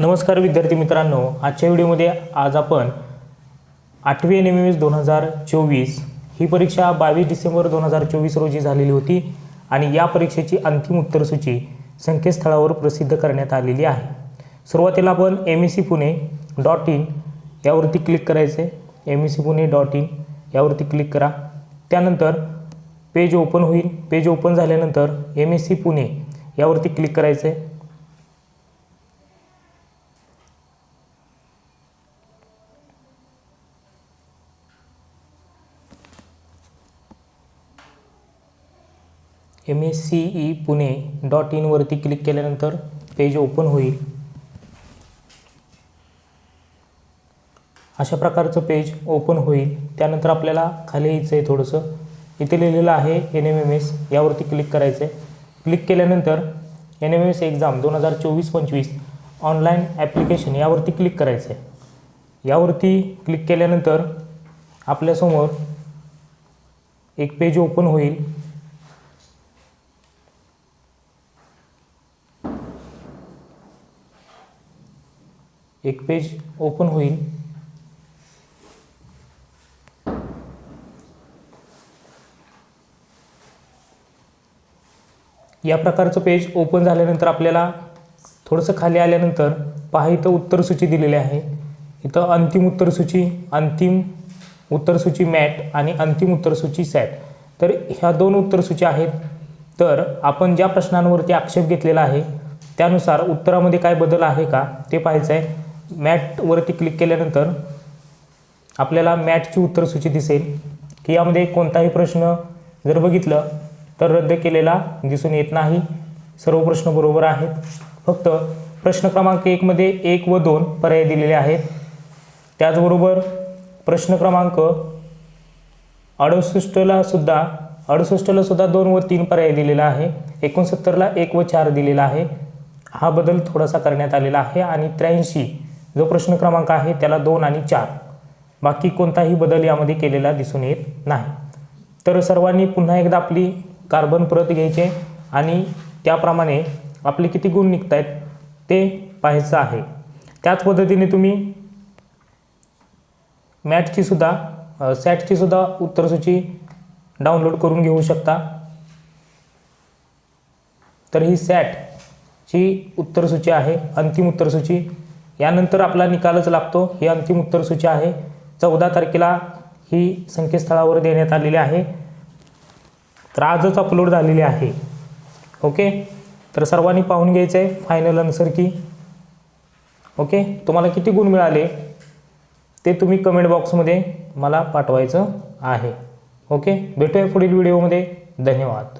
नमस्कार विद्यार्थी मित्रांनो आजच्या व्हिडिओमध्ये आज आपण आठवी एन एम एस दोन हजार चोवीस ही परीक्षा बावीस डिसेंबर दोन हजार चोवीस रोजी झालेली होती आणि या परीक्षेची अंतिम उत्तरसूची संकेतस्थळावर प्रसिद्ध करण्यात आलेली आहे. सुरुवातीला आपण M S C Pune dot in यावरती क्लिक करायचे. M S C Pune dot in यावरती क्लिक करा. त्यानंतर पेज ओपन होईल. पेज ओपन झाल्यानंतर एम एस सी पुणे यावरती क्लिक करायचं. आहे M S C E Pune dot इनवरती click केल्यानंतर पेज ओपन होईल. अशा प्रकारचं पेज ओपन होईल. त्यानंतर आपल्याला खाली यायचं आहे थोडंसं. इथे लिहिलेलं आहे एन एम एम एस यावरती क्लिक करायचं आहे क्लिक केल्यानंतर N M M S exam दोन हजार चोवीस पंचवीस ऑनलाईन ॲप्लिकेशन यावरती क्लिक करायचं आहे यावरती क्लिक केल्यानंतर आपल्यासमोर एक पेज ओपन होईल. एक पेज ओपन होईल. या प्रकारचं पेज ओपन झाल्यानंतर आपल्याला थोडंसं खाली आल्यानंतर पहा इथं उत्तरसूची दिलेली आहे. इथं अंतिम उत्तरसूची अंतिम उत्तरसूची मॅट आणि अंतिम उत्तरसूची सॅट. तर ह्या दोन उत्तरसूची आहेत. तर आपण ज्या प्रश्नांवरती आक्षेप घेतलेला आहे त्यानुसार उत्तरामध्ये काय बदल आहे का ते पाहायचं आहे. मॅटवरती क्लिक केल्यानंतर आपल्याला मॅटची उत्तरसूची दिसेल की यामध्ये कोणताही प्रश्न जर बघितलं तर रद्द केलेला दिसून येत नाही. सर्व प्रश्न बरोबर आहेत. फक्त प्रश्न क्रमांक एकमध्ये एक व दोन पर्याय दिलेले आहेत. त्याचबरोबर प्रश्न क्रमांक अडुसष्टला सुद्धा अडुसष्टला सुद्धा दोन व तीन पर्याय दिलेला आहे. एकोणसत्तरला एक व चार दिलेला आहे. हा बदल थोडासा करण्यात आलेला आहे आणि त्र्याऐंशी जो प्रश्न क्रमांक आहे त्याला दोन आणि चार. बाकी कोणताही बदल यामध्ये केलेला दिसून येत नाही. तर सर्वांनी पुन्हा एकदा आपली कार्बन प्रत घ्यायचे आणि त्याप्रमाणे आपले किती गुण निघत आहेत ते पाहायचं आहे. त्याच पद्धतीने तुम्ही मॅटची सुद्धा सॅटची सुद्धा उत्तरसूची डाउनलोड करून घेऊ शकता. तर ही सॅटची उत्तरसूची आहे अंतिम उत्तरसूची यानंतर आपला निकालच लागतो. ही अंतिम उत्तरसूची आहे. चौदा तारखेला ही संकेतस्थळावर देण्यात आलेली आहे. तर आजच अपलोड झालेली आहे. ओके? तर सर्वांनी पाहून घ्यायचं आहे फायनल आन्सर की. ओके? तुम्हाला किती गुण मिळाले? ते तुम्ही कमेंट बॉक्समध्ये मला पाठवायचं आहे. ओके? भेटूया पुढील व्हिडिओमध्ये धन्यवाद.